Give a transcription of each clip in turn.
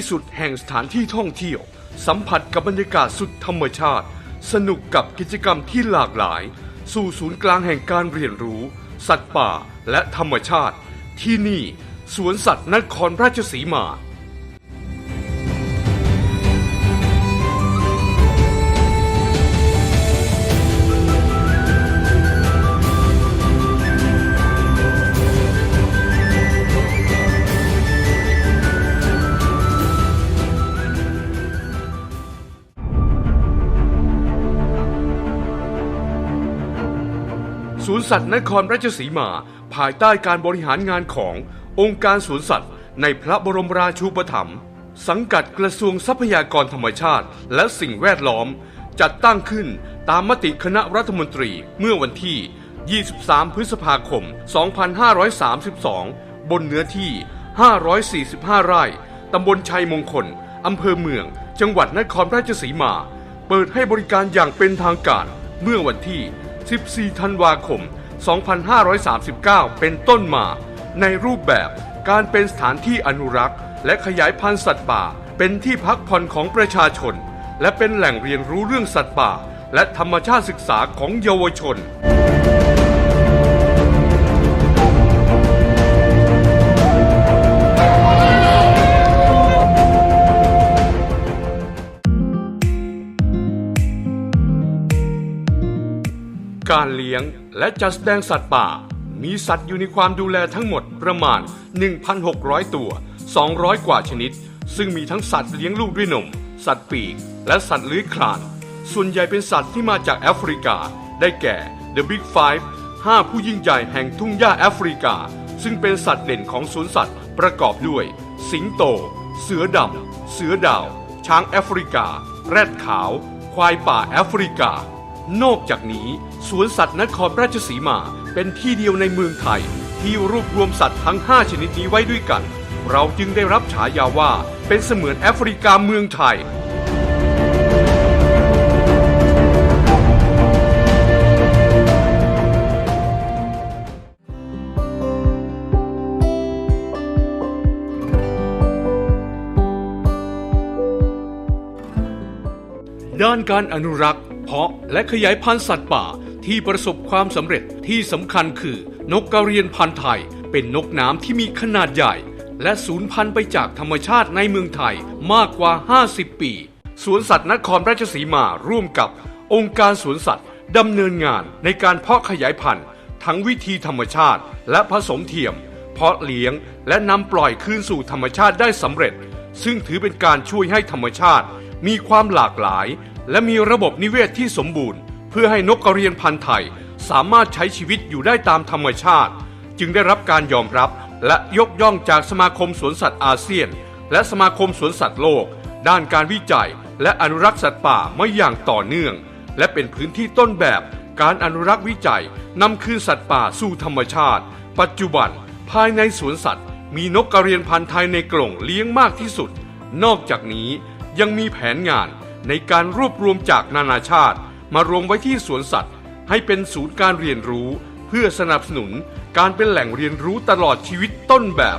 ที่สุดแห่งสถานที่ท่องเที่ยว สัมผัสกับบรรยากาศสุดธรรมชาติ สนุกกับกิจกรรมที่หลากหลาย สู่ศูนย์กลางแห่งการเรียนรู้ สัตว์ป่าและธรรมชาติ ที่นี่ สวนสัตว์นครราชสีมา วนสัตว์นครราชสีมา ภายใต้การบริหารงานขององค์การสวนสัตว์ ในพระบรมราชูปถัมภ์สังกัดกระทรวงทรัพยากรธรรมชาติ และสิ่งแวดล้อม จัดตั้งขึ้นตามมติคณะรัฐมนตรีเมื่อวันที่ 23 พฤษภาคม 2532 บนเนื้อที่ 545 ไร่ ตำบลชัยมงคล อำเภอเมือง จังหวัดนครราชสีมา เปิดให้บริการอย่างเป็นทางการ เมื่อวันที่ 14 ธันวาคม 2539 เป็นต้นมา ในรูปแบบการเป็นสถานที่อนุรักษ์ และขยายพันธุ์สัตว์ป่า เป็นที่พักผ่อนของประชาชน และเป็นแหล่งเรียนรู้เรื่องสัตว์ป่า และธรรมชาติศึกษาของเยาวชน การเลี้ยงและจัดแสดงสัตว์ป่า มีสัตว์อยู่ในความดูแลทั้งหมดประมาณ 1,600 ตัว 200 กว่าชนิด ซึ่งมีทั้งสัตว์เลี้ยงลูกด้วยนม สัตว์ปีก และสัตว์เลื้อยคลาน ส่วนใหญ่เป็นสัตว์ที่มาจากแอฟริกา ได้แก่ The Big Five 5ผู้ยิ่งใหญ่แห่งทุ่งหญ้าแอฟริกา ซึ่งเป็นสัตว์เด่นของสวนสัตว์ประกอบด้วย สิงโต เสือดำ เสือดาว ช้างแอฟริกา แรดขาว ควายป่าแอฟริกา นอกจากนี้ สวนสัตว์นครราชสีมาเป็นที่เดียวในเมืองไทย ที่รวบรวมสัตว์ทั้ง 5 ชนิดนี้ไว้ด้วยกัน เราจึงได้รับฉายาว่าเป็นเสมือนแอฟริกาเมืองไทยด้านการอนุรักษ์ เพาะและขยายพันธุ์สัตว์ป่าที่ประสบความสำเร็จที่สำคัญคือนกกระเรียนพันธุ์ไทย เป็นนกน้ำที่มีขนาดใหญ่ และสูญพันธุ์ไปจากธรรมชาติในเมืองไทยมากกว่า 50 ปีสวนสัตว์นครราชสีมาร่วมกับ องค์การสวนสัตว์ดำเนินงานในการเพาะขยายพันธุ์ ทั้งวิธีธรรมชาติและผสมเทียม เพาะเลี้ยงและนำปล่อยคืนสู่ธรรมชาติได้สำเร็จ ซึ่งถือเป็นการช่วยให้ธรรมชาติมีความหลากหลาย และมีระบบนิเวศที่สมบูรณ์ เพื่อให้นกกระเรียนพันธุ์ไทย สามารถใช้ชีวิตอยู่ได้ตามธรรมชาติ จึงได้รับการยอมรับและยกย่องจากสมาคมสวนสัตว์อาเซียน และสมาคมสวนสัตว์โลก ด้านการวิจัย และอนุรักษ์สัตว์ป่ามาอย่างต่อเนื่อง และเป็นพื้นที่ต้นแบบการอนุรักษ์วิจัยนำคืนสัตว์ป่าสู่ธรรมชาติ ปัจจุบัน ภายในสวนสัตว์ มีนกกระเรียนพันธุ์ไทยในกรงเลี้ยงมากที่สุด นอกจากนี้ยังมีแผนงาน ในการรวบรวมจากนานาชาติ มารวมไว้ที่สวนสัตว์ ให้เป็นศูนย์การเรียนรู้ เพื่อสนับสนุนการเป็นแหล่งเรียนรู้ตลอดชีวิตต้นแบบ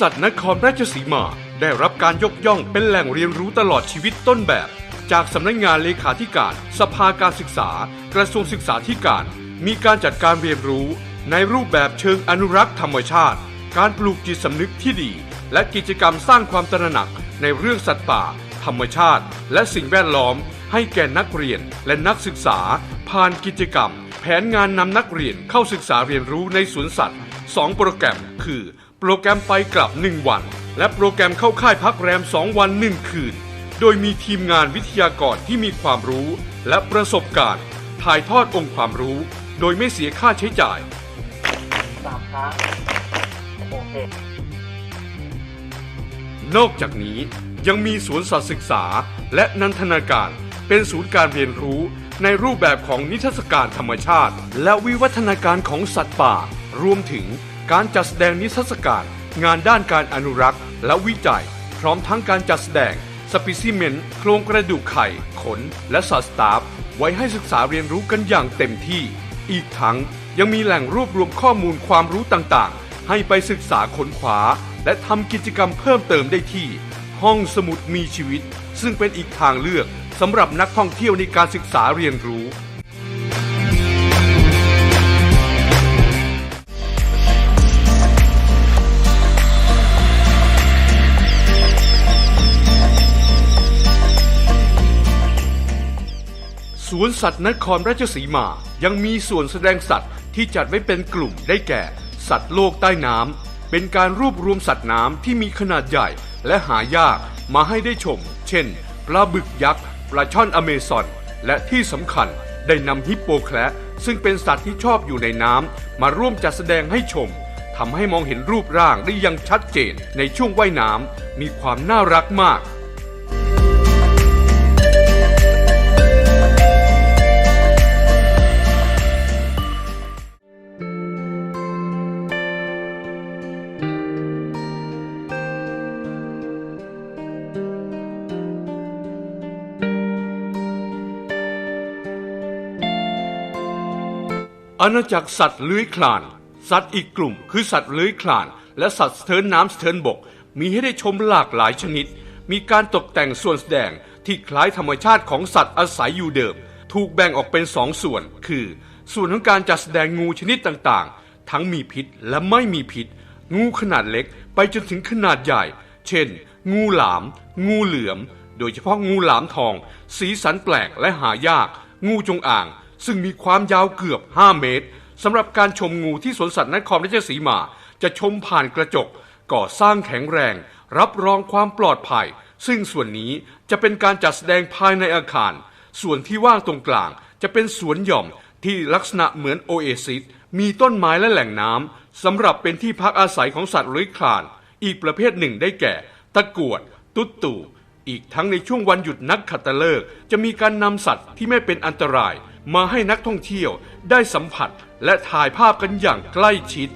สัตว์นครราชสีมา ได้รับการยกย่องเป็นแหล่งเรียนรู้ตลอดชีวิตต้นแบบ จากสำนักงานเลขาธิการ สภาการศึกษา กระทรวงศึกษาธิการ มีการจัดการเรียนรู้ ในรูปแบบเชิงอนุรักษ์ธรรมชาติ การปลูกจิตสำนึกที่ดี และกิจกรรมสร้างความตระหนักในเรื่องสัตว์ป่า ธรรมชาติ และสิ่งแวดล้อม ให้แก่นักเรียนและนักศึกษา ผ่านกิจกรรม แผนงานนำนักเรียนเข้าศึกษาเรียนรู้ในสวนสัตว์ 2 โปรแกรมคือ โปรแกรมไปกลับ 1 วัน และโปรแกรมเข้าค่ายพักแรม 2 วัน 1 คืน โดยมีทีมงานวิทยากรที่มีความรู้ และประสบการณ์ ถ่ายทอดองค์ความรู้ โดยไม่เสียค่าใช้จ่าย สามครั้งโอเคนอกจากนี้ยังมีสวนสัตว์ศึกษา และนันทนาการ เป็นศูนย์การเรียนรู้ในรูปแบบของนิทรรศการธรรมชาติ และวิวัฒนาการของสัตว์ป่า รวมถึง การจัดแสดงนิทรรศการ งานด้านการอนุรักษ์ และวิจัย พร้อมทั้งการจัดแสดงสปิซิเมนต์โครงกระดูกไข่ ขน และสัตว์ตาฟไว้ให้ศึกษาเรียนรู้กันอย่างเต็มที่ อีกทั้งยังมีแหล่งรวบรวมข้อมูลความรู้ต่างๆ ให้ไปศึกษาค้นคว้า และทำกิจกรรมเพิ่มเติมได้ที่ ห้องสมุดมีชีวิต ซึ่งเป็นอีกทางเลือกสำหรับนักท่องเที่ยวในการศึกษาเรียนรู้ วนสัตว์นครราชสีมา ยังมีส่วนแสดงสัตว์ที่จัดไว้เป็นกลุ่มได้แก่ สัตว์โลกใต้น้ำเป็นการรวบรวมสัตว์น้ำที่มีขนาดใหญ่และหายากมาให้ได้ชม เช่น ปลาบึกยักษ์ ปลาช่อนอเมซอน และที่สำคัญได้นำฮิปโปแคระซึ่งเป็นสัตว์ที่ชอบอยู่ในน้ำมาร่วมจัดแสดงให้ชมทำให้มองเห็นรูปร่างได้อยังชัดเจนในช่วงว่ายน้ำมีความน่ารักมาก อาณาจักรสัตว์เลื้อยคลาน สัตว์อีกกลุ่ม คือสัตว์เลื้อยคลาน และสัตว์สะเทินน้ำสะเทินบก มีให้ได้ชมหลากหลายชนิด มีการตกแต่งส่วนแสดงที่คล้ายธรรมชาติของสัตว์อาศัยอยู่เดิม ถูกแบ่งออกเป็นสองส่วน คือ ส่วนของการจัดแสดงงูชนิดต่างๆ ทั้งมีพิษและไม่มีพิษ งูขนาดเล็กไปจนถึงขนาดใหญ่ เช่น งูหลาม งูเหลือม โดยเฉพาะงูหลามทอง สีสันแปลกและหายาก งูจงอ่าง ซึ่งมีความยาวเกือบ 5 เมตรสำหรับการชมงูที่สวนสัตว์นครราชสีมา จะชมผ่านกระจก ก่อสร้างแข็งแรง รับรองความปลอดภัย ซึ่งส่วนนี้จะเป็นการจัดแสดงภายในอาคาร ส่วนที่ว่างตรงกลาง จะเป็นสวนหย่อมที่ลักษณะเหมือนโอเอซิสมีต้นไม้และแหล่งน้ำสำหรับเป็นที่พักอาศัยของสัตว์เลื้อยคลาน อีกประเภทหนึ่งได้แก่ ตะกรวด ตุ๊ดตู่ อีกทั้งในช่วงวันหยุดนักขัตฤกษ์จะมีการนำสัตว์ที่ไม่เป็นอันตราย มาให้นักท่องเที่ยวได้สัมผัสและถ่ายภาพกันอย่างใกล้ชิด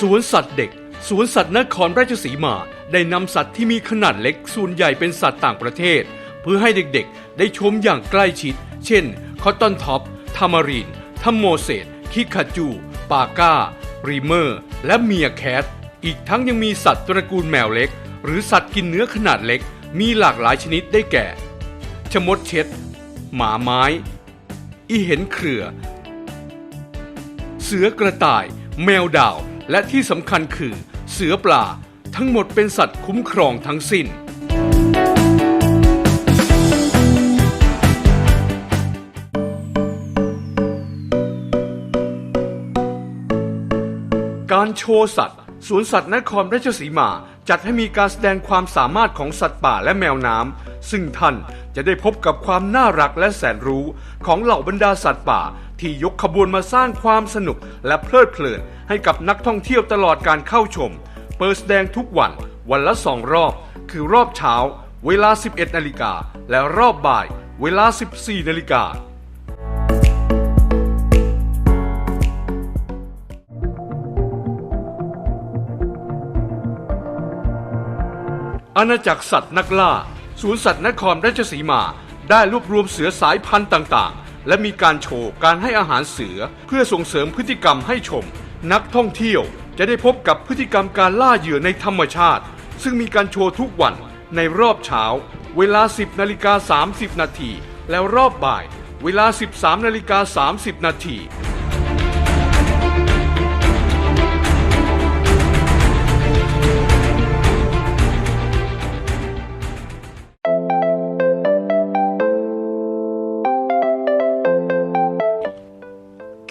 สวนสัตว์เด็ก สวนสัตว์นครราชสีมา ได้นำสัตว์ที่มีขนาดเล็กส่วนใหญ่เป็นสัตว์ต่างประเทศ เพื่อให้เด็กๆ ได้ชมอย่างใกล้ชิด เช่น คอตตอนท็อปทามารีนทัมโมเซตคิคาจู ปาก้า รีเมอร์ และเมียแคท อีกทั้งยังมีสัตว์ตระกูลแมวเล็ก หรือสัตว์กินเนื้อขนาดเล็ก มีหลากหลายชนิดได้แก่ ชมดเช็ด หมาไม้ อีเห็นเครือ เสือกระต่าย แมวดาว และที่สำคัญคือ เสือปลา ทั้งหมดเป็นสัตว์คุ้มครองทั้งสิ้น โชว์สัตว์สวนสัตว์นครราชสีมา จัดให้มีการแสดงความสามารถของสัตว์ป่าและแมวน้ำซึ่งท่านจะได้พบกับความน่ารักและแสนรู้ของเหล่าบรรดาสัตว์ป่า ที่ยกขบวนมาสร้างความสนุกและเพลิดเพลินให้กับนักท่องเที่ยวตลอดการเข้าชม เปิดแสดงทุกวันวันละสองรอบ คือรอบเช้า เวลา 11นาฬิกาและรอบบ่าย เวลา 14นาฬิกา อาณาจักรสัตว์นักล่าสวนสัตว์นครราชสีมา ได้รวบรวมเสือสายพันธุ์ต่างๆ และมีการโชว์การให้อาหารเสือเพื่อส่งเสริมพฤติกรรมให้ชม นักท่องเที่ยวจะได้พบกับพฤติกรรมการล่าเหยื่อในธรรมชาติ ซึ่งมีการโชว์ทุกวันในรอบเช้า เวลา 10นาฬิกา30นาทีแล้วรอบบ่าย เวลา 13นาฬิกา30นาที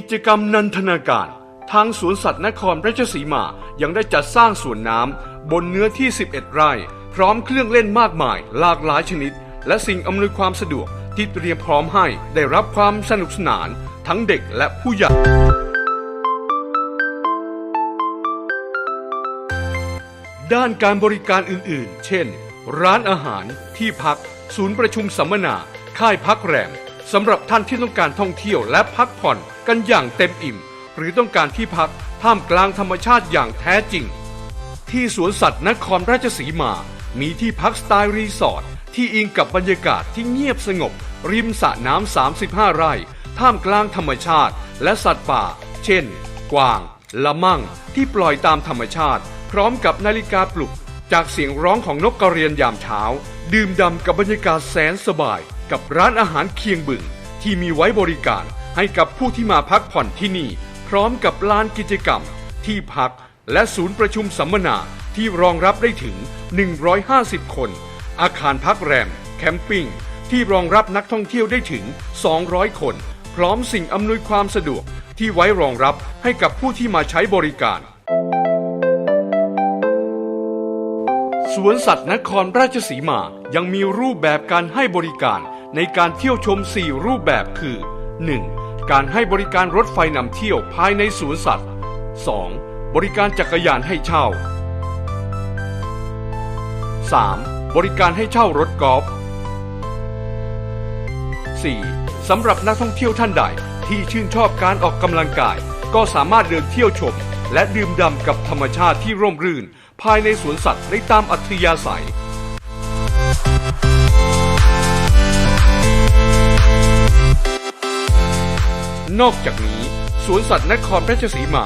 กิจกรรมนันทนาการ ทางสวนสัตว์นครราชสีมา ยังได้จัดสร้างสวนน้ำบนเนื้อที่ 11 ไร่ พร้อมเครื่องเล่นมากมาย หลากหลายชนิด และสิ่งอำนวยความสะดวกที่เตรียมพร้อมให้ได้รับความสนุกสนาน ทั้งเด็กและผู้ใหญ่ด้านการบริการอื่น ๆ เช่น ร้านอาหาร ที่พัก ศูนย์ประชุมสัมมนา ค่ายพักแรม สำหรับท่านที่ต้องการท่องเที่ยวและพักผ่อนกันอย่างเต็มอิ่ม หรือต้องการที่พักท่ามกลางธรรมชาติอย่างแท้จริง ที่สวนสัตว์นครราชสีมา มีที่พักสไตล์รีสอร์ทที่อิงกับบรรยากาศที่เงียบสงบ ริมสระน้ำ 35 ไร่ ท่ามกลางธรรมชาติ และสัตว์ป่า เช่น กวาง ละมั่ง ที่ปล่อยตามธรรมชาติ พร้อมกับนาฬิกาปลุก จากเสียงร้องของนกกระเรียนยามเช้า ดื่มด่ำกับบรรยากาศแสนสบาย กับร้านอาหารเคียงบึง ที่มีไว้บริการให้กับผู้ที่มาพักผ่อนที่นี่ พร้อมกับลานกิจกรรม ที่พักและศูนย์ประชุมสัมมนาที่รองรับได้ถึง 150 คน อาคารพักแรม แคมปิ้ง ที่รองรับนักท่องเที่ยวได้ถึง 200 คน พร้อมสิ่งอำนวยความสะดวกที่ไว้รองรับให้กับผู้ที่มาใช้บริการสวนสัตว์นครราชสีมายังมีรูปแบบการให้บริการ ในการเที่ยวชม 4 รูปแบบคือ 1. การให้บริการรถไฟนำเที่ยวภายในสวนสัตว์ 2. บริการจักรยานให้เช่า 3. บริการให้เช่ารถกอล์ฟ 4. สำหรับนักท่องเที่ยวท่านใดที่ชื่นชอบการออกกำลังกาย ก็สามารถเดินเที่ยวชม และดื่มด่ำกับธรรมชาติที่ร่มรื่น ภายในสวนสัตว์ได้ตามอัธยาศัย นอกจากนี้ สวนสัตว์นครราชสีมา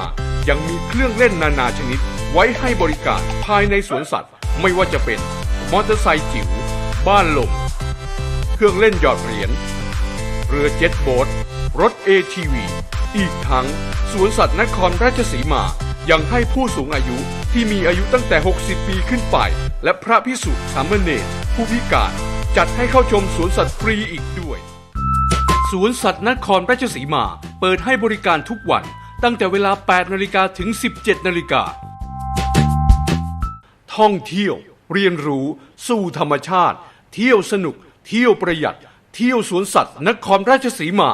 ยังมีเครื่องเล่นนานาชนิด ไว้ให้บริการภายในสวนสัตว์ ไม่ว่าจะเป็น มอเตอร์ไซค์จิ๋ว บ้านลม เครื่องเล่นหยอดเหรียญ เรือเจ็ตโบ๊ท รถ ATV อีกทั้งสวนสัตว์นครราชสีมา ยังให้ผู้สูงอายุที่มีอายุตั้งแต่ 60 ปีขึ้นไป และพระพิสุสามเณรผู้พิการ จัดให้เข้าชมสวนสัตว์ฟรีอีก สวนสัตว์นครราชสีมา เปิดให้บริการทุกวัน ตั้งแต่เวลา 8 นาฬิกาถึง 17 นาฬิกา ท่องเที่ยว เรียนรู้ สู่ธรรมชาติ เที่ยวสนุก เที่ยวประหยัด เที่ยวสวนสัตว์นครราชสีมา